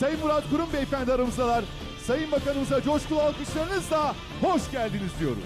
Sayın Murat Kurum Beyefendi aramızdalar. Sayın Bakanımıza coşkulu alkışlarınızla hoş geldiniz diyoruz.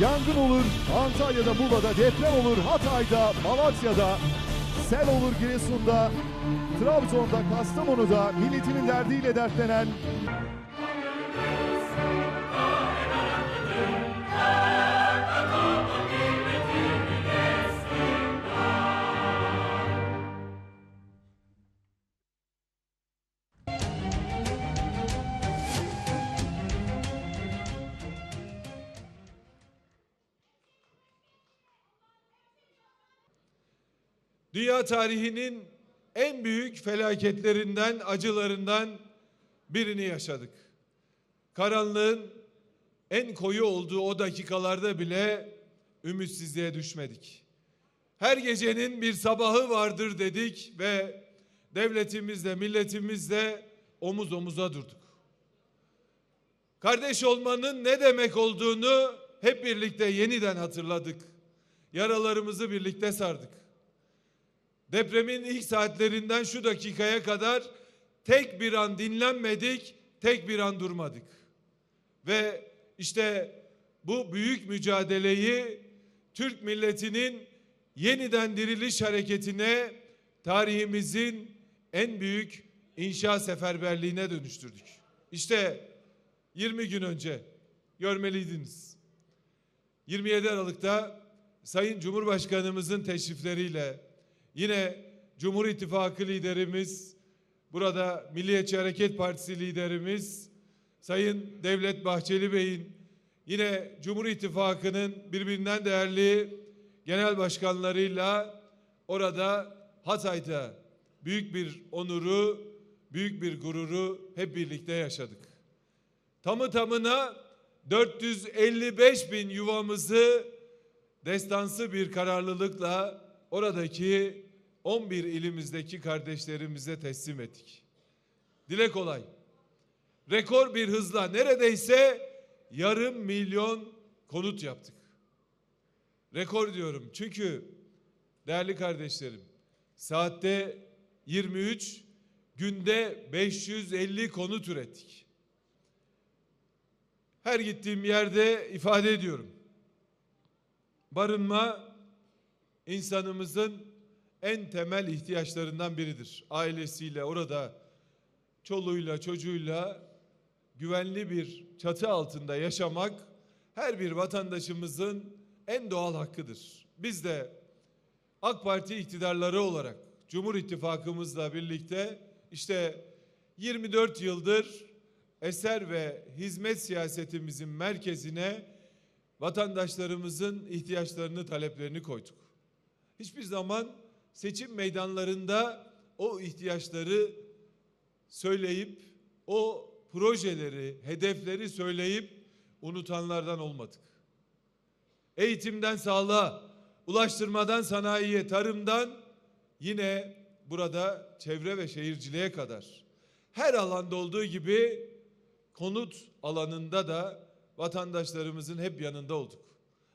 Yangın olur Antalya'da, Muğla'da, deprem olur Hatay'da, Malatya'da, sel olur Giresun'da, Trabzon'da, Kastamonu'da milletinin derdiyle dertlenen Dünya tarihinin en büyük felaketlerinden, acılarından birini yaşadık. Karanlığın en koyu olduğu o dakikalarda bile ümitsizliğe düşmedik. Her gecenin bir sabahı vardır dedik ve devletimizle, milletimizle omuz omuza durduk. Kardeş olmanın ne demek olduğunu hep birlikte yeniden hatırladık. Yaralarımızı birlikte sardık. Depremin ilk saatlerinden şu dakikaya kadar tek bir an dinlenmedik, tek bir an durmadık. Ve işte bu büyük mücadeleyi Türk milletinin yeniden diriliş hareketine tarihimizin en büyük inşa seferberliğine dönüştürdük. İşte 20 gün önce görmeliydiniz. 27 Aralık'ta Sayın Cumhurbaşkanımızın teşrifleriyle yine Cumhur İttifakı liderimiz, burada Milliyetçi Hareket Partisi liderimiz Sayın Devlet Bahçeli Bey'in yine Cumhur İttifakı'nın birbirinden değerli genel başkanlarıyla orada Hatay'da büyük bir onuru, büyük bir gururu hep birlikte yaşadık. Tamı tamına 455 bin yuvamızı destansı bir kararlılıkla oradaki 11 ilimizdeki kardeşlerimize teslim ettik. Dile kolay. Rekor bir hızla neredeyse yarım milyon konut yaptık. Rekor diyorum çünkü değerli kardeşlerim saatte 23 günde 550 konut ürettik. Her gittiğim yerde ifade ediyorum. Barınma insanımızın en temel ihtiyaçlarından biridir. Ailesiyle orada çoluğuyla çocuğuyla güvenli bir çatı altında yaşamak her bir vatandaşımızın en doğal hakkıdır. Biz de AK Parti iktidarları olarak Cumhur İttifakımızla birlikte işte 24 yıldır eser ve hizmet siyasetimizin merkezine vatandaşlarımızın ihtiyaçlarını, taleplerini koyduk. Hiçbir zaman seçim meydanlarında o ihtiyaçları söyleyip o projeleri, hedefleri söyleyip unutanlardan olmadık. Eğitimden sağlığa, ulaştırmadan sanayiye, tarımdan yine burada çevre ve şehirciliğe kadar her alanda olduğu gibi konut alanında da vatandaşlarımızın hep yanında olduk.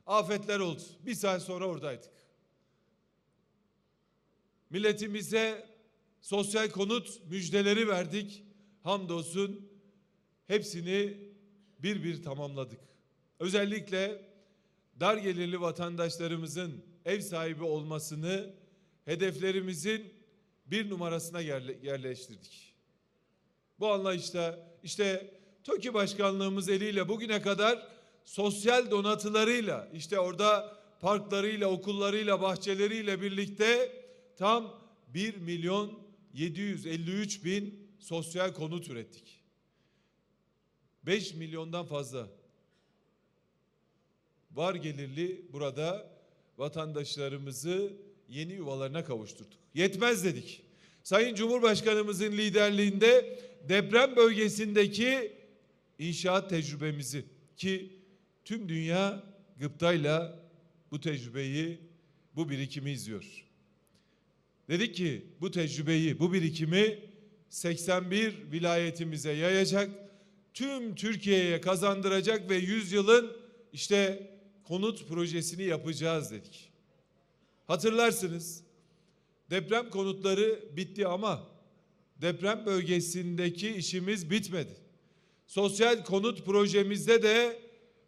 Afetler oldu. Bir saat sonra oradaydık. Milletimize sosyal konut müjdeleri verdik. Hamdolsun hepsini bir bir tamamladık. Özellikle dar gelirli vatandaşlarımızın ev sahibi olmasını hedeflerimizin bir numarasına yerle- yerleştirdik. Bu anlayışta işte TOKİ başkanlığımız eliyle bugüne kadar sosyal donatılarıyla işte orada parklarıyla, okullarıyla, bahçeleriyle birlikte tam 1 milyon 753 bin sosyal konut ürettik. 5 milyondan fazla var gelirli burada vatandaşlarımızı yeni yuvalarına kavuşturduk. Yetmez dedik. Sayın Cumhurbaşkanımızın liderliğinde deprem bölgesindeki inşaat tecrübemizi ki tüm dünya gıptayla bu tecrübeyi, bu birikimi izliyor. Dedik ki bu tecrübeyi, bu birikimi 81 vilayetimize yayacak, tüm Türkiye'ye kazandıracak ve 100 yılın işte konut projesini yapacağız dedik. Hatırlarsınız deprem konutları bitti ama deprem bölgesindeki işimiz bitmedi. Sosyal konut projemizde de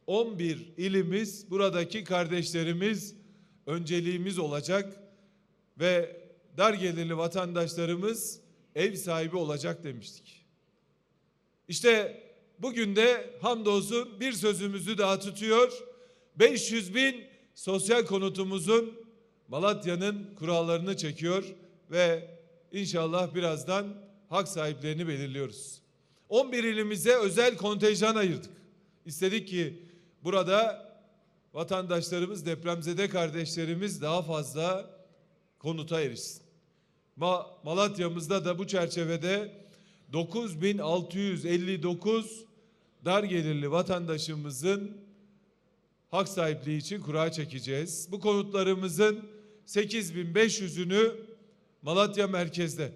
11 ilimiz buradaki kardeşlerimiz önceliğimiz olacak ve dar gelirli vatandaşlarımız ev sahibi olacak demiştik. İşte bugün de hamdolsun bir sözümüzü daha tutuyor. 500 bin sosyal konutumuzun Malatya'nın kurallarını çekiyor ve inşallah birazdan hak sahiplerini belirliyoruz. 11 ilimize özel kontenjan ayırdık. İstedik ki burada vatandaşlarımız, depremzede kardeşlerimiz daha fazla konuta erişsin. Ma Malatya'mızda da bu çerçevede 9659 dar gelirli vatandaşımızın hak sahipliği için kura çekeceğiz. Bu konutlarımızın 8500'ünü Malatya merkezde,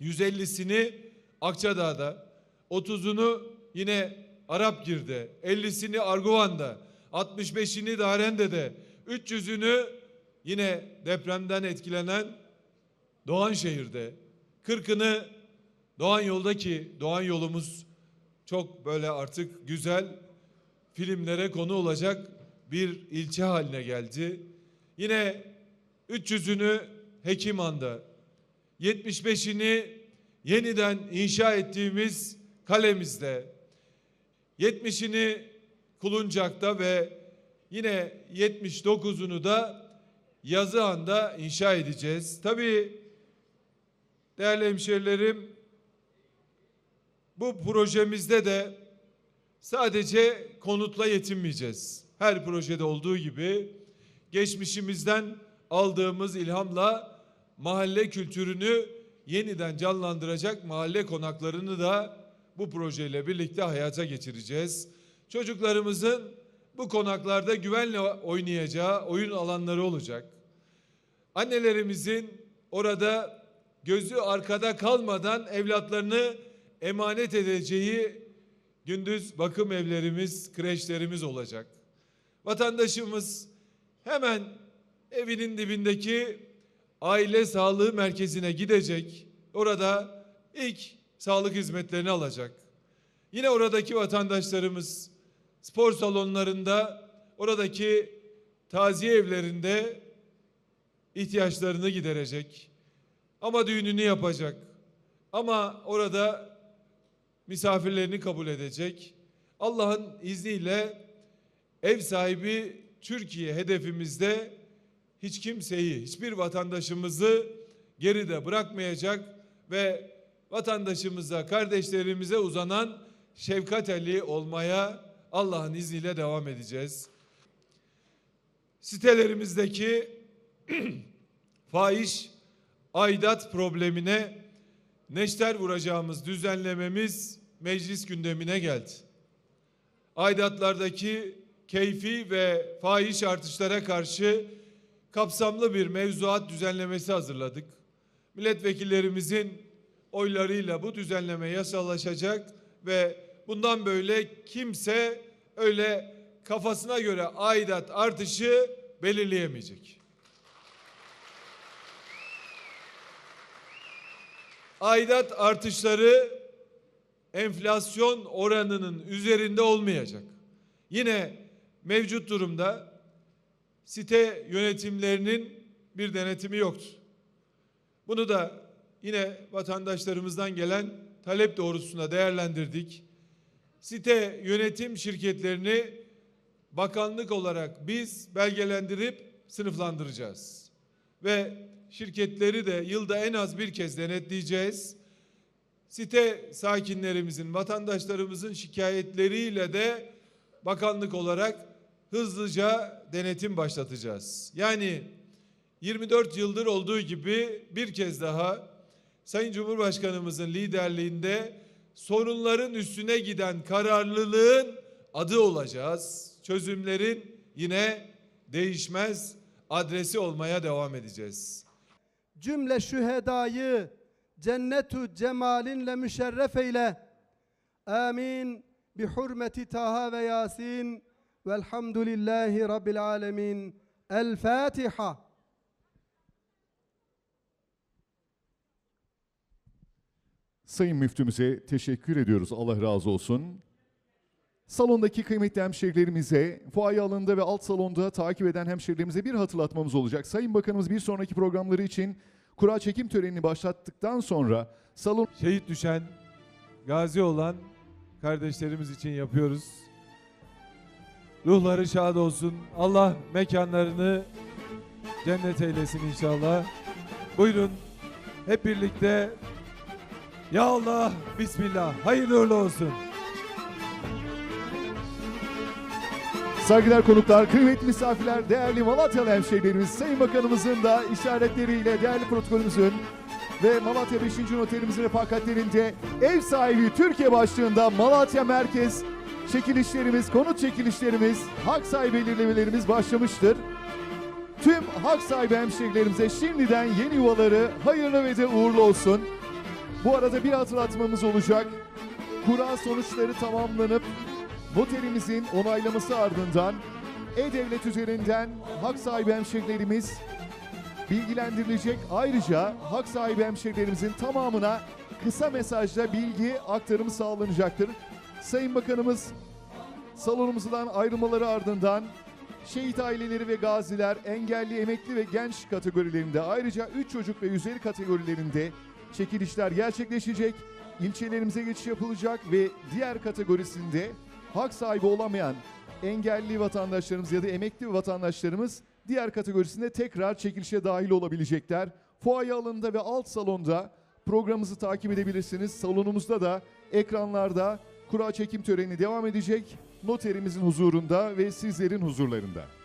150'sini Akçadağ'da, 30'unu yine Arapgir'de, 50'sini Arguvan'da, 65'ini Darende'de, 300'ünü yine depremden etkilenen Doğanşehir'de, 40'ını Doğan yoldaki Doğan yolumuz çok böyle artık güzel filmlere konu olacak bir ilçe haline geldi. Yine 300'ünü Hekiman'da, 75'ini yeniden inşa ettiğimiz kalemizde, 70'ini Kuluncak'ta ve yine 79'unu da Yazıhan'da inşa edeceğiz. Tabii değerli hemşerilerim bu projemizde de sadece konutla yetinmeyeceğiz. Her projede olduğu gibi geçmişimizden aldığımız ilhamla mahalle kültürünü yeniden canlandıracak mahalle konaklarını da bu projeyle birlikte hayata geçireceğiz. Çocuklarımızın bu konaklarda güvenle oynayacağı oyun alanları olacak. Annelerimizin orada gözü arkada kalmadan evlatlarını emanet edeceği gündüz bakım evlerimiz, kreşlerimiz olacak. Vatandaşımız hemen evinin dibindeki aile sağlığı merkezine gidecek. Orada ilk sağlık hizmetlerini alacak. Yine oradaki vatandaşlarımız spor salonlarında, oradaki taziye evlerinde ihtiyaçlarını giderecek. Ama düğününü yapacak. Ama orada misafirlerini kabul edecek. Allah'ın izniyle ev sahibi Türkiye hedefimizde hiç kimseyi, hiçbir vatandaşımızı geride bırakmayacak ve vatandaşımıza, kardeşlerimize uzanan şefkat eli olmaya Allah'ın izniyle devam edeceğiz. Sitelerimizdeki fahiş aidat problemine neşter vuracağımız düzenlememiz meclis gündemine geldi. Aidatlardaki keyfi ve fahiş artışlara karşı kapsamlı bir mevzuat düzenlemesi hazırladık. Milletvekillerimizin oylarıyla bu düzenleme yasalaşacak ve bundan böyle kimse öyle kafasına göre aidat artışı belirleyemeyecek. Aidat artışları enflasyon oranının üzerinde olmayacak. Yine mevcut durumda site yönetimlerinin bir denetimi yoktu. Bunu da yine vatandaşlarımızdan gelen talep doğrultusunda değerlendirdik. Site yönetim şirketlerini bakanlık olarak biz belgelendirip sınıflandıracağız. Ve şirketleri de yılda en az bir kez denetleyeceğiz. Site sakinlerimizin, vatandaşlarımızın şikayetleriyle de bakanlık olarak hızlıca denetim başlatacağız. Yani 24 yıldır olduğu gibi bir kez daha Sayın Cumhurbaşkanımızın liderliğinde sorunların üstüne giden kararlılığın adı olacağız. Çözümlerin yine değişmez adresi olmaya devam edeceğiz. Cümle şühedayı cennetu cemalinle müşerref eyle. Amin. Bi hurmeti Taha ve Yasin. Velhamdülillahi Rabbil alemin. El Fatiha. Sayın Müftümüze teşekkür ediyoruz. Allah razı olsun. Salondaki kıymetli hemşehrilerimize, fuaye alanında ve alt salonda takip eden hemşehrilerimize bir hatırlatmamız olacak. Sayın Bakanımız bir sonraki programları için kura çekim törenini başlattıktan sonra salon Şehit düşen, gazi olan kardeşlerimiz için yapıyoruz. Ruhları şad olsun. Allah mekanlarını cennet eylesin inşallah. Buyurun hep birlikte Ya Allah, Bismillah. Hayırlı uğurlu olsun. Saygılar konuklar, kıymetli misafirler, değerli Malatyalı hemşehrilerimiz, Sayın Bakanımızın da işaretleriyle değerli protokolümüzün ve Malatya 5. Noterimizin refakatlerinde ev sahibi Türkiye başlığında Malatya Merkez çekilişlerimiz, konut çekilişlerimiz, hak sahibi belirlemelerimiz başlamıştır. Tüm hak sahibi hemşehrilerimize şimdiden yeni yuvaları hayırlı ve de uğurlu olsun. Bu arada bir hatırlatmamız olacak. Kura sonuçları tamamlanıp noterimizin onaylaması ardından E-Devlet üzerinden hak sahibi hemşehrilerimiz bilgilendirilecek. Ayrıca hak sahibi hemşehrilerimizin tamamına kısa mesajla bilgi aktarımı sağlanacaktır. Sayın Bakanımız salonumuzdan ayrılmaları ardından şehit aileleri ve gaziler, engelli, emekli ve genç kategorilerinde ayrıca 3 çocuk ve üzeri kategorilerinde çekilişler gerçekleşecek. İlçelerimize geçiş yapılacak ve diğer kategorisinde hak sahibi olamayan engelli vatandaşlarımız ya da emekli vatandaşlarımız diğer kategorisinde tekrar çekilişe dahil olabilecekler. Fuaye alanında ve alt salonda programımızı takip edebilirsiniz. Salonumuzda da ekranlarda kura çekim töreni devam edecek. Noterimizin huzurunda ve sizlerin huzurlarında.